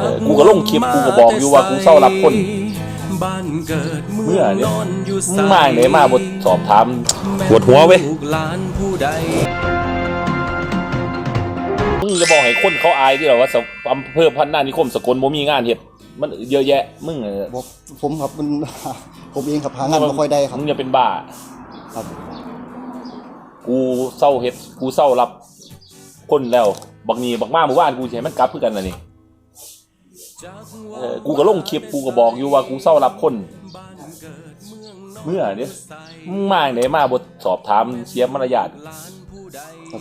เออกูก็ลงคลิปกูก็บอกอยู่ว่ากูเศร้ารับคนบ้านเกิดเมื่อเนี่ยนอนอยู่มึงมาไหนมาบทสอบถามปวดหัวเว้ยลูกหลานผู้ใดมึงจะบอกให้คนเขาอายที่เราว่าสอำเภอพันนานิคมสกลบ่มีงานเฮ็ดมันเยอะแยะ มึงเออบอกผมครับมันผมเองครับหางานไม่ค่อยได้ครับมึงจะเป็นบ้าครับ กูเศร้าเฮ็ดกูเศร้ารับ คนแล้ว บักนี้บักมาเมื่อวานกูสิให้มันกลับคือกันน่ะนี่ เออกูก็ลงคลิปกูก็บอกอยู่ว่ากูเศร้ารับคน เมื่อเนี่ยมึงมาไหนมาบทสอบถามเสียมารยาท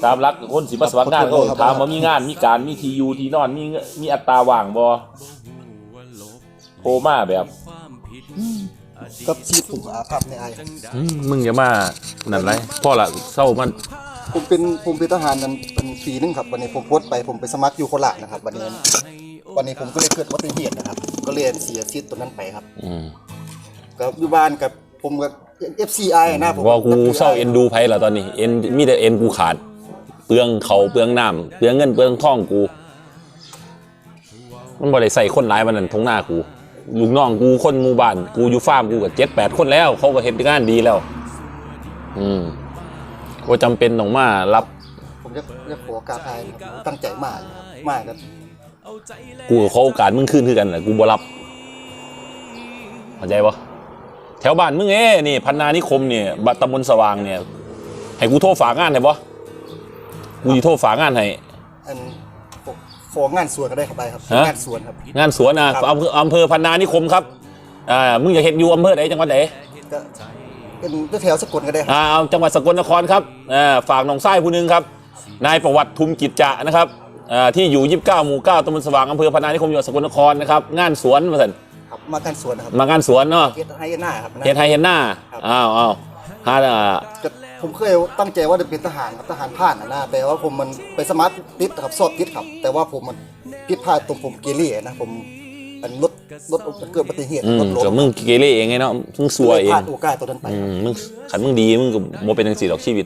ตามรักคนสิมาสมัครงานเขาถามว่ามีงานมีการมีทียูทีนอนมีเงินมีอัตราว่างบ่โทรมาแบบกับชีวิตผมอาภัพในอายครับอืมมึงอย่ามานั่นไรพ่อละเศร้ามัน ผมเป็นผมเป็นทหารนั้นเป็นปีหนึงครับวันนี้ผมโพสต์ไปผมไปสมัครอยู่โคราชนะครับวันนี้วันนี้ผมก็เลยเกิดอุบัติเหตุนะครับ ก็เลยเสียชีวิตตัวนั้นไปครับอืมก็อยู่บ้านกับผมกับ FCI นะผมว่ากูเศร้าเอ็นดูไผละตอนนี้เอ็นมีแต่เอ็นกูขาด เปลืองเขาเปลืองน้ำเปลืองเงินเปลืองทองกู มันบ่ได้ใส่คนหลายวันนั้นทงหน้ากูลูกน้องกูคนหมู่บ้านกูอยู่ฟาร์มกูกับเจ็ดแปดคนแล้ว เขาก็เห็นงานดีแล้ว อืม ก็จำเป็นต้องมารับผมจะจะขอการอายนะครับตั้งใจมากครับมากครับกูกับเขาโอกาสมึงขึ้นคือกันแหละกูบ่รับเข้าใจปะแถวบ้านมึงเอ้นี่พันนานิคมเนี่ยบัตรตำบลสว่างเนี่ยให้กูโทรฝากงานได้ปะกูจะโทรฝากงานให้ อันของานสวนก็ได้ครับไปครับฮะ งานสวนครับ งานสวนนะครับ อำเภออำเภอพันนานิคมครับอ่ามึงอยากเห็นอยู่อำเภอไหนจังหวัดไหนก็ เป็นแถวสกลก็ได้ครับอ่าเอาจังหวัดสกลนครครับอ่าฝากน้องไส้ผู้หนึงครับ นายประวัติทุมกิจจะนะครับอ่าที่อยู่ 29 หมู่ 9ตำบลสว่างอำเภอพันนานิคมจังหวัดสกลนครนะครับ งานสวนมาสันครับมาการสวนนะครับมางานสวนเนาะเฮ็ดให้หน้าครับ เห็นไทยเห็นหน้าครับ อ้าวอ้าวฮาอ่าก็ผมเคยตั้งใจว่าจะเป็นทหารครับทหารผ่านนะนะแต่ว่าผมมันไปสมาร์ทติดครับสอบติดครับ แต่ว่าผมมันผิดพลาดตรงผมเกเรนะผม มันรถรถเกิดอุบัติเหตุอืมรถล้มกับมึงเกเรเองไงเนาะมึงสัวเอพงลาดโอกาสตัวนั้นไป อืมมึงขันมึงดีมึงก็โมเป็นจังสีดอกชีวิต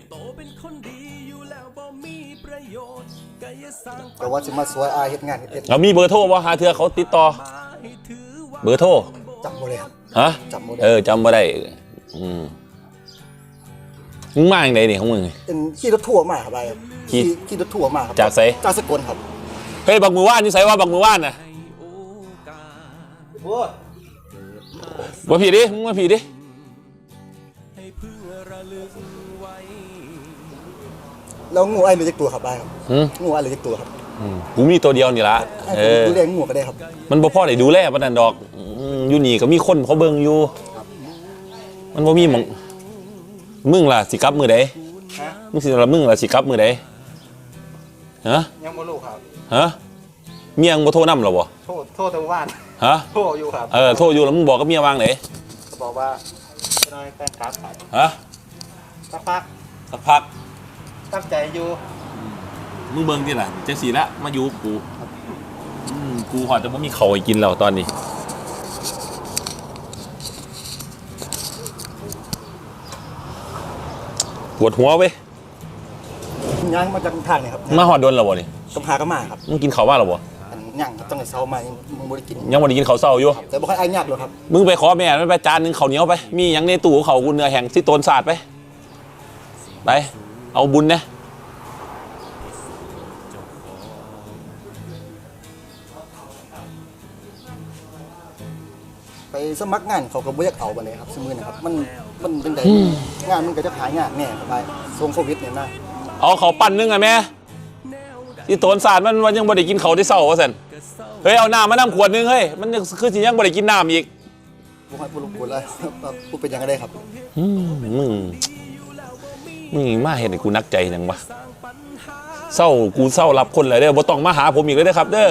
แต่ว่าจะมาสวยอายเฮ็ดงานเฮ็ดเฮ็ดเรามีเบอร์โทรว่าหาเธอเขาติดต่อเบอร์โทรจำบ่เลยครับ ฮะจำบ่ได้ เออจำบ่ได้อืมมึงมาอย่างไรนี่ของมึง เป็นขี่รถทัวร์มาครับไปครับขี่ขี่รถทัวร์มาครับจากไส จากสกลครับ เฮ้ยบักมือว่านนี่ใส่ว่าบักมือว่านนะ มาผีดิมึงมาผีดิแล้วงูไอ้ายเหลือจักตัวครับไปครับหืมงูไอ้ายเหลือจักตัวครับอืมกูมีตัวเดียวนี่ละให้เอผมอดูแลงูก็ได้ครับ มันบ่พอได้ดูแลปานนั้นดอกอืมอยู่นี่ก็มีคนเขาเบิ่งอยู่ มันบ่มีหมองมึงล่ะสิกลับมือใดฮะมึงสิละมึงล่ะสิกลับมือใดฮะยังบ่รู้ครับ ฮะ เมียมึงบ่โทรนำหรอบ่โทษโทษทางบ้านฮะโทษอยู่ครับเออโทรอยู่แล้วมึงบอกกับเมียวางไหนก็บอกว่าจะน้อยแต่งครับครับฮะสักพักสักพักตั้งใจอยู่มึงเบิ่งดิล่ะจังสีละมาอยู่กับกูอืมกูหอดจะบ่มีข้าวให้กินแล้วตอนนี้ปวดหัวเว้ยย่างมาจากทางนี่ครับมาหอดโดนแล้วบ่นี่ต้องหากระมาครับมึงกินข้าวบ้านแล้วบ่อัน ย่างครับต้องให้เช้ามามึงบ่ได้กินยังบ่ได้กินข้าวเช้าอยู่ แต่บ่ค่อยอายยากหรอกครับมึงไปขอแม่มันไปจานหนึงข้าวเหนียวไป มีหยังในตู้ของเขากูเนื้อแห้งที่โตนสาดไป ไป เอาบุญนะไปสมัครงานเขาก็บ่อยากเอาบัดนี้ครับซุมื้อนะครับ มันมันเป็นไดงานมันก็จะหายากแน่ครับไปช่วงโควิดเนี่ยนะเอาเขาวปั้นนึงอะแม่ที่โตนสาดมันวันยังบ่ได้กินเขาวที่เศร้าว่าสัน เฮ้ยเอาน้ำมาน้ำขวดนึงเฮ้ยมันยังคือสิยังบ่ได้กินน้ำอีกบ่ให้ผู้รบกวนเลยผู้เป็นหยังก็ได้ครับอืมมึงมึงมาเห็นให้กูนักใจจังวะเศร้ากูเศร้ารับคนเลยเด้อบ่ต้องมาหาผมอีกเลยเด้อครับ เด้อ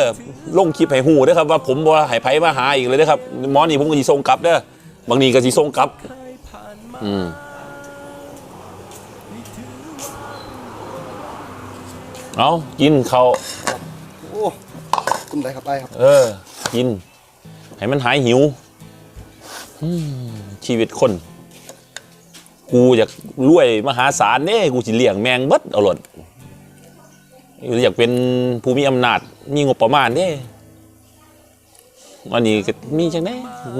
ลงคลิปให้หูเด้อครับว่าผมบ่ให้ไผมาหาอีกเลยเด้อครับหมอนี่ผมก็สิส่งกลับเด้อบางนี่ก็สิส่งกลับ อืมเอากินเขาวโอ้ คุณได้ครับไปครับ เออ กิน ให้มันหายหิวอืมชีวิตคน กูอยากรวยมหาศาลเน่กูสิเลี้ยงแมงเบิดเอาหลดอยากเป็นผู้มีอำนาจ มีงบประมาณเน่วันนี้ก็มีจังได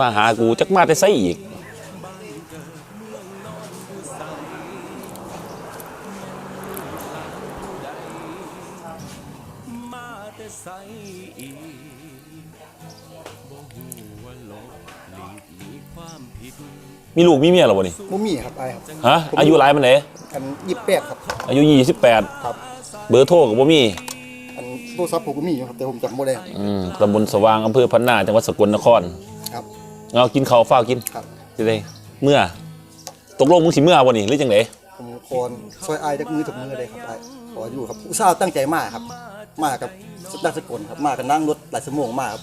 มาหากูจักมาแต่ไสอีก มีลูกมีเมียแล้วบ่นี่บ่มีครับไอ้ครับฮะอายุหลายปานใดอัน28ครับอายุ 28 ครับ เบอร์โทรก็บ่มีอันโทรศัพท์ผมก็มีอยู่ครับแต่ผมจำบ่ได้อืมตำบลสว่างอำเภอพันนาจังหวัดสกลนครครับเอากินข้าวฟ้าวกินครับสิได้เมื่อ ตกลงมึงสิเมื่อบ่นี่หรือจังไดผมคอนซอยอายจากมือจากมือเลยครับไอ้ขออยู่ครับผู้สาวตั้งใจมากครับ มากับสุดดักสกลครับมากันนั่งรถหลายชั่วโมงมากครับ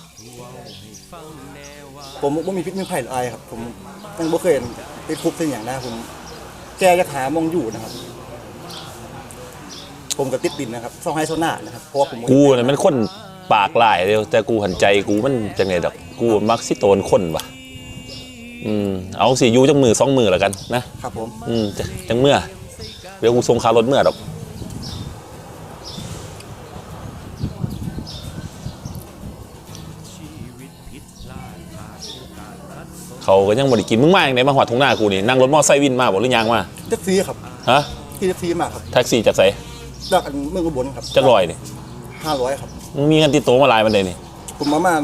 ผมบ่มีพิษมีภัยหรืออายครับ ผมยังบ่เคยติดคุกเป็นอย่างนะผมแกจะหามองอยู่นะครับ ผมก็ติดดินนะครับซ่องให้โซน่านะครับเพราะว่าผมกูน่ะมันคนปากหลายเดียวแต่กูหันใจกูมันจังไดดอกกูมักสิโตนคนว่ะอืมเอาสิอยู่จังมือสองมือแล้วกันนะครับผม อืมจะจังเมื่อเดี๋ยวกูส่งคารถเมื่อดอก เขาก็ยังบ่ได้กินมึงมาอย่างไหนมาหอดทุ่งหน้ากูนี่นั่งรถมอไซค์วินมาบ่หรือยังมาแท็กซี่ครับฮะที่แท็กซี่มาครับแท็กซี่จากไสจากอันเมืองอุบลครับจักรอยนี่ห้าร้อยครับมึงมีเงินติดตัวมาหลายมันเลยนี่ผมมามา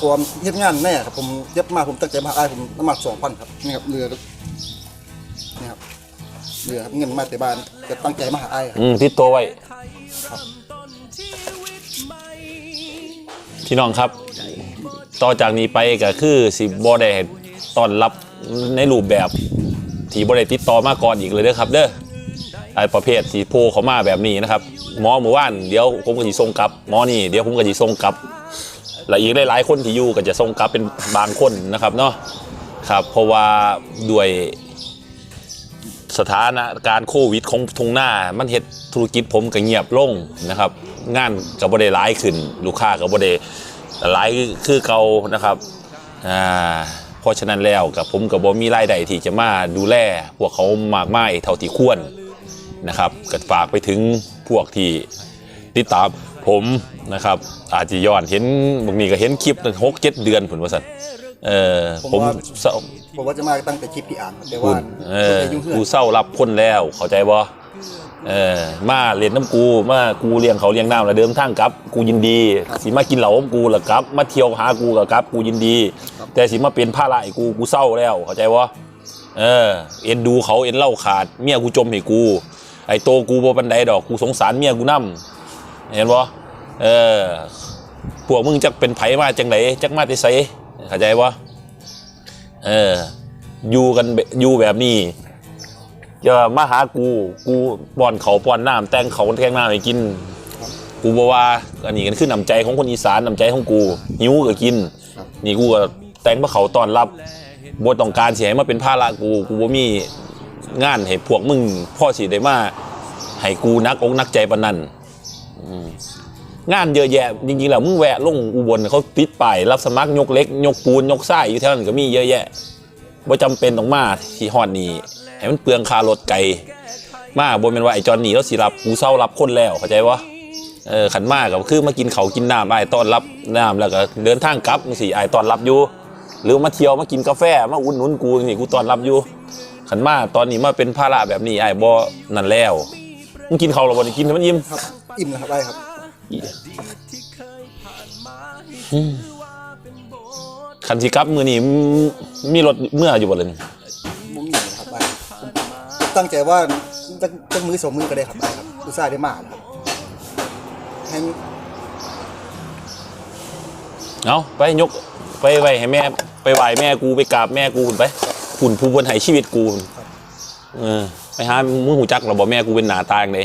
ความเฮ็ดงานแน่ครับผมเย็บมาผมตั้งใจมาอายผมน้ำมันสองพันครับนี่ครับเรือนี่ครับเรือครับเงินมาแต่บ้านจะตั้งใจมาหาอายครับอืมติดตัวไว้พี่น้องครับ ต่อจากนี้ไปก็คือสิบ่ได้ ต้อนรับในรูปแบบที่บ่ได้ติดต่อมาก่อนอีกเลยเด้อครับ เด้อไอประเภทที่โพเขามาแบบนี้นะครับหมอหมู่บ้านเดี๋ยวผมก็สิส่งกลับหมอนี่เดี๋ยวผมก็สิส่งกลับและอีกหลายๆคนที่อยู่ก็จะส่งกลับเป็นบางคนนะครับเนาะครับ เพราะว่าด้วยสถานการณ์โควิดของทงหน้า มันเฮ็ดธุรกิจผมก็เงียบลงนะครับ งานก็บ่ได้หลายขึ้น ลูกค้าก็บ่ได้หลายคือเก่านะครับอ่า เพราะฉะนั้นแล้วกับผมก็บ่มีรายได้ที่จะมาดูแลพวกเขามากมายเท่าที่ควรนะครับก็ฝากไปถึงพวกที่ติดตามผมนะครับ อาจจะย้อนเห็นบางทีก็เห็นคลิปหกเจ็ดเดือนผลว่าซั่นเออผมเศร้าผมว่าจะมาตั้งแต่คลิปที่อ่านครับแต่คุว่าณเออตัวยุ่งเพื่อนกูเศร้ารับคนแล้วเข้าใจบ่ เออมาเรียนน้ำกูมากูเลี้ยงเขาเลี้ยงน้ำแล้วเดิมทางกลับ กูยินดีสิมากินเหล้ากับกูแล้วกลับ มาเที่ยวหากูกับกลับ กูยินดี แต่สิมาเป็นภาระให้กูกูเศร้าแล้วเข้าใจบ่เออ เอ็นดูเขาเอ็นเล่าขาดเมียกูจมให้กู ไอ้โตกูบ่ปันใดดอกกูสงสารเมียกูนํเห็นบ่เออพวกมึงจักเป็นไผมาจังไดจักมาแต่ไสเข้าใจบ่เอออยู่กันแบบอยู่แบบนี้ อย่ามาหากู กูป้อนเขาวป้อนน้ำแต่งเขาวแต่งน้ำให้กิน กูบอกว่าอันนี้กันคือน้ำใจของคนอีสานน้ำใจของกูหิวก็กิน นี่กูก็แต่งมาเขาต้อนรับบ่ต้องการเสียให้มาเป็นภาระกู กูบ่มีงานให้พวกมึงพ่อสิได้มาให้กูนักอกนักใจปานนั้นอืมงานเยอะแยะจริงๆแล้วมึงแวะลงอุบลเขาปิดป้ายรับสมัครยกเล็ก ยกปูนยกทรายอยู่แถวนั้นก็มีเยอะแยะบ่จำเป็นต้องมาที่ฮอดนี้ ให้มันเปลืองค่ารถไกลมาบ่แม่นว่าไอ้จอนนี่แล้วสิรับกูเศร้ารับคนแล้วเข้าใจบ่เออขันมาก็คือมากินเขาวกินน้ำอ้ายต้อนรับน้ำแล้วก็เดินทางกลับจังซี่อ้ายต้อนรับอยู่ หรือมาเที่ยวมากินกาแฟมาอุ่นหนุนกูนี่กูต้อนรับอยู่ขันมาตอนนี้มาเป็นภาระแบบนี้อ้ายบ่นั่นแล้วมึงกินข้าวแล้วบ่ได้กินให้มันอิ่มครับอิ่มนะครับได้ครับคันสิกลับมื้อนี้มึงมีรถเมื่ออยู่บ่เลย ตั้งใจว่าจะจะมือสองมือก็ได้ครับได้ครับอุตส่าห์ได้มานะครับให้เอาไปยกไปไว้ให้แม่ ไปไหว้แม่กูไปกราบแม่กูพุ่นไปหุ่นผู้บนให้ชีวิตกูพุ่นเออไปหามึงหูจักเราบอกแม่กูเป็นหนาตาอย่างได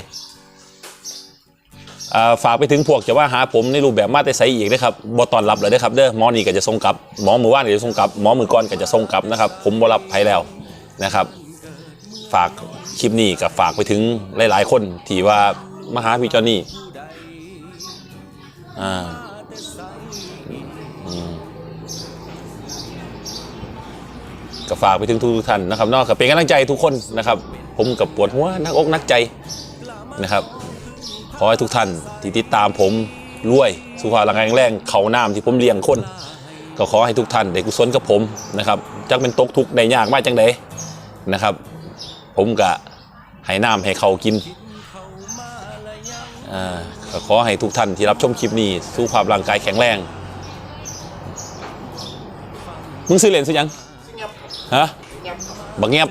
อ่าฝากไปถึงพวกจะว่าหาผมในรูปแบบมาแต่ใสอีกนะครับบอตอนรับเลยนะครับเด้อหมอนี่ก็จะส่งกลับหมอมือว่านก็จะส่งกลับหมอมือก้อนก็จะส่งกลับนะครับ ผมบรับภัยแล้วนะครับ ฝากคลิปนี้กับฝากไปถึงหลาย ๆ คนที่ว่ามาหาพี่จอนนี่อ่าก็ฝากไปถึงทุกท่านนะครับนอกจากเป็นกำลังใจทุกคนนะครับ ผมกับปวดหัวนักอกนักใจนะครับขอให้ทุกท่านที่ติดตามผมรวยสุขภาพร่างกายแข็งแรงเขาน้ำที่ผมเลี้ยงคน ก็ขอให้ทุกท่านได้กุศลกับผมนะครับจักเป็นตกทุกข์ได้ยากมากจังใดนะครับ ผมก็ให้น้ำให้เขากินอ่าก็ขอให้ทุกท่านที่รับชมคลิปนี้สุขภาพร่างกายแข็งแรง มึงซื้อเหรียญซื้อยังเงียบฮะเงียบครับบักเงียบ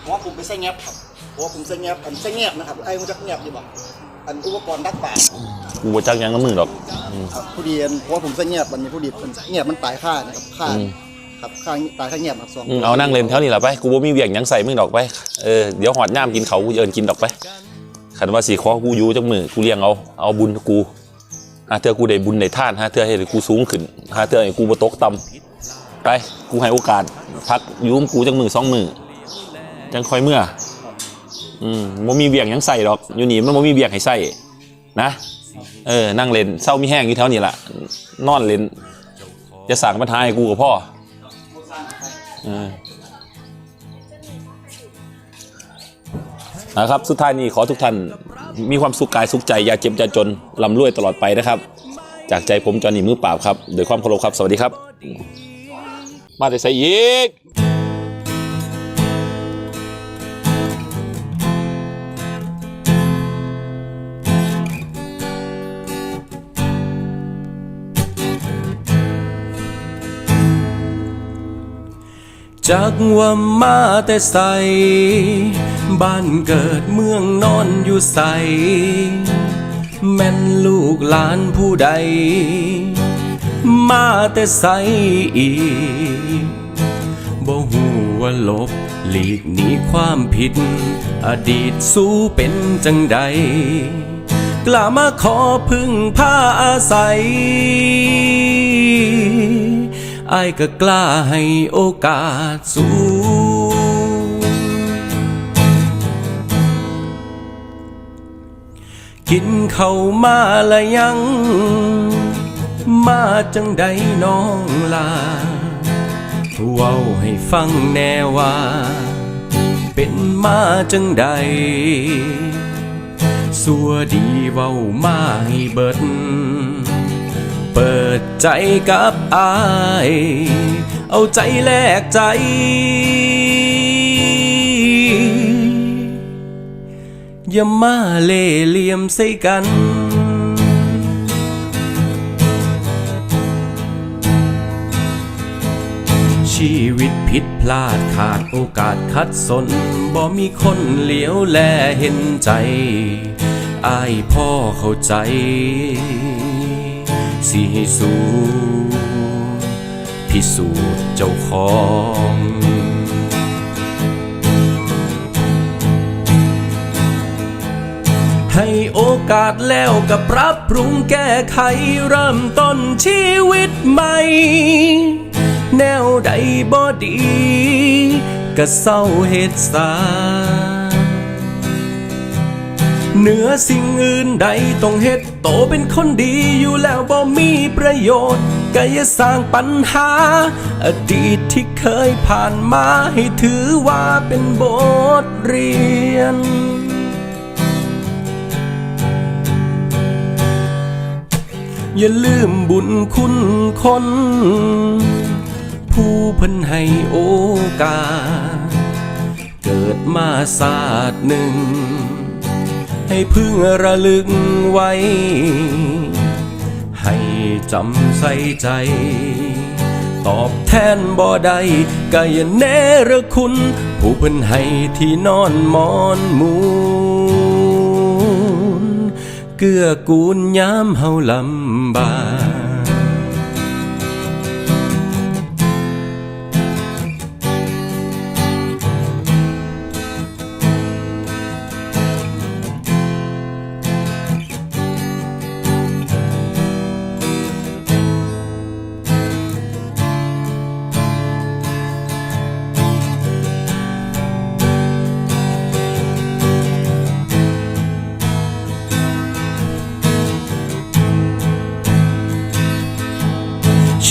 เพราะว่าผมไปใส่เงียบครับเพราะว่าผมใส่เงียบอันใส่เงียบนะครับไอ้มันจะเงียบดีบ่อันอุปกรณ์ดักป่ากูบ่จักหยังน้ำมึงหรอกครับผู้ดีอันเพราะว่าผมใส่เงียบอันนี้ผู้ดีมันเงียบมันตายค่านะครับค่าอืม ครับค่าตายค่าเงียบครับสองอืมเอานั่งเล่นแถวนี้ล่ะไป กูบ่มีเวียงหยังใส่มึงดอกไป เออ เดี๋ยวหอดย่ามกินเขากูเอินกินดอกไปขันว่าสีขอกูอยู่จักมือกูเลี้ยงเอา เอาบุญกูหาเธอกูได้บุญได้ท่านหาเธอให้กูสูงขึ้นหาเธอให้กูบ่ตกต่ำไป กูให้โอกาส พักอยุ่มกูจักมือสองมือจังคอยเมื่อ อืมบ่มีเวียงหยังใส่ดอก อยู่นี่มันบ่มีเวียงให้ใส่นะ เออ นั่งเล่นเศร้ามีแห้งอยู่แถวนี้ล่ะ นอนเล่นจะสั่งปัญหาให้กูกับพ่อ นะครับ สุดท้ายนี้ขอทุกท่านมีความสุขกายสุขใจ อย่าเจ็บอย่าจนลำรวยตลอดไปนะครับ จากใจผมจอนี่มือเปล่าครับโดยความเคารพครับ สวัสดีครับ มาแต่ใส่ยีก จากว่ามาแต่ใส บ้านเกิดเมืองนอนอยู่ใส แม่นลูกหลานผู้ใด มาแต่ใสอีกบ่หูว่าลบหลีกหนีความผิด อดีตสู้เป็นจังใด กล้ามาขอพึ่งผ้าอาศัย อายก็กล้าให้โอกาสสู้กินเข้ามาละยัง มาจังใดน้องลาเว้าให้ฟังแน่ว่า เป็นมาจังใด สัวดีเว้ามาให้เบิด เปิดใจกับอาย เอาใจแลกใจ อย่ามาเล่เหลี่ยมใส่กันชีวิตผิดพลาดขาดโอกาสคัดสนบ่มีคนเหลียวแลเห็นใจ อายพ่อเข้าใจ สิให้สูพิสูจน์เจ้าของให้โอกาสแล้วกับปรับปรุงแก้ไขเริ่มต้นชีวิตใหม่ แนวใดบ่ดีก็เศร้าเหตุสา เหนือสิ่งอื่นใดต้องเฮ็ดโตเป็นคนดีอยู่แล้วบ่มีประโยชน์ก็อย่าสร้างปัญหา อดีตที่เคยผ่านมาให้ถือว่าเป็นบทเรียน อย่าลืมบุญคุณคน ผู้เพันให้โอกาส เกิดมาศาสตร์หนึ่ง ให้พึ่งระลึกไว้ ให้จำใส่ใจ ตอบแทนบ่ได้ก็อย่าเนรคุณ ผู้เพิ่นให้ที่นอนมอนมูนเกื้อกูลยามเฮาลำบาก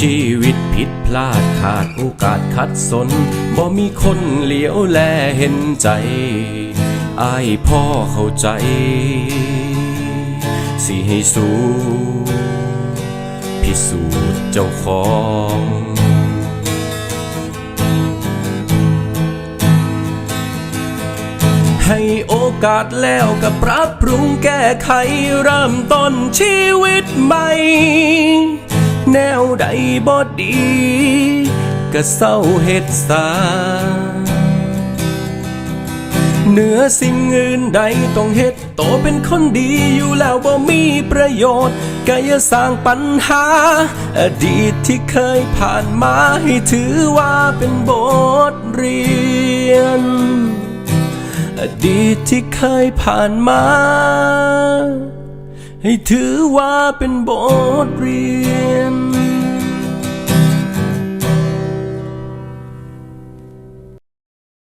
ชีวิตผิดพลาดขาดโอกาสคัดสนบ่มีคนเหลียวแลเห็นใจอายพ่อเข้าใจ สิให้สู้พิสูจน์เจ้าของให้โอกาสแล้วก็ปรับปรุงแก้ไขเริ่มต้นชีวิตใหม่ แนวใดบ่ดีก็เศร้าเฮ็ดสาเหนือสิ่งอื่นใดต้องเฮ็ดโตเป็นคนดีอยู่แล้วบ่มีประโยชน์ก็อย่าสร้างปัญหา อดีตที่เคยผ่านมาให้ถือว่าเป็นบทเรียน อดีตที่เคยผ่านมา ให้ถือว่าเป็นบทเรียน